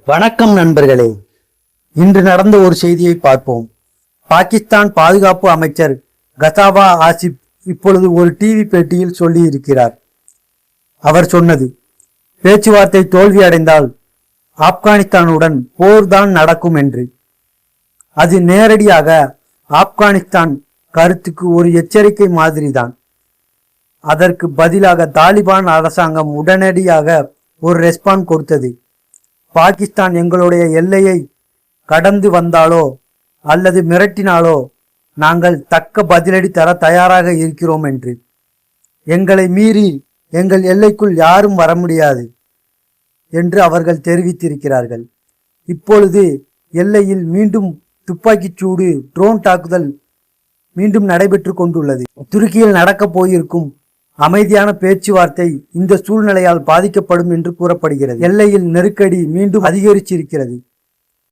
வணக்கம் நண்பர்களே. இன்று நடந்த ஒரு செய்தியை பார்ப்போம். பாகிஸ்தான் பாதுகாப்பு அமைச்சர் கசாவா ஆசிப் இப்பொழுது ஒரு டிவி பேட்டியில் சொல்லியிருக்கிறார். அவர் சொன்னது பேச்சுவார்த்தை தோல்வியடைந்தால் ஆப்கானிஸ்தானுடன் போர்தான் நடக்கும் என்று. அது நேரடியாக ஆப்கானிஸ்தான் கருத்துக்கு ஒரு எச்சரிக்கை மாதிரிதான். அதற்கு பதிலாக தாலிபான் அரசாங்கம் உடனடியாக ஒரு ரெஸ்பான்ஸ் கொடுத்தது. பாகிஸ்தான் எங்களுடைய எல்லையை கடந்து வந்தாலோ அல்லது மிரட்டினாலோ நாங்கள் தக்க பதிலடி தர தயாராக இருக்கிறோம் என்று. எங்களை மீறி எங்கள் எல்லைக்குள் யாரும் வர முடியாது என்று அவர்கள் தெரிவித்திருக்கிறார்கள். இப்பொழுது எல்லையில் மீண்டும் துப்பாக்கிச் சூடு ட்ரோன் தாக்குதல் மீண்டும் நடைபெற்று கொண்டுள்ளது. துருக்கியில் நடக்கப் போயிருக்கும் அமைதியான பேச்சுவார்த்தை இந்த சூழ்நிலையால் பாதிக்கப்படும் என்று கூறப்படுகிறது. எல்லையில் நெருக்கடி மீண்டும் அதிகரிச்சிருக்கிறது.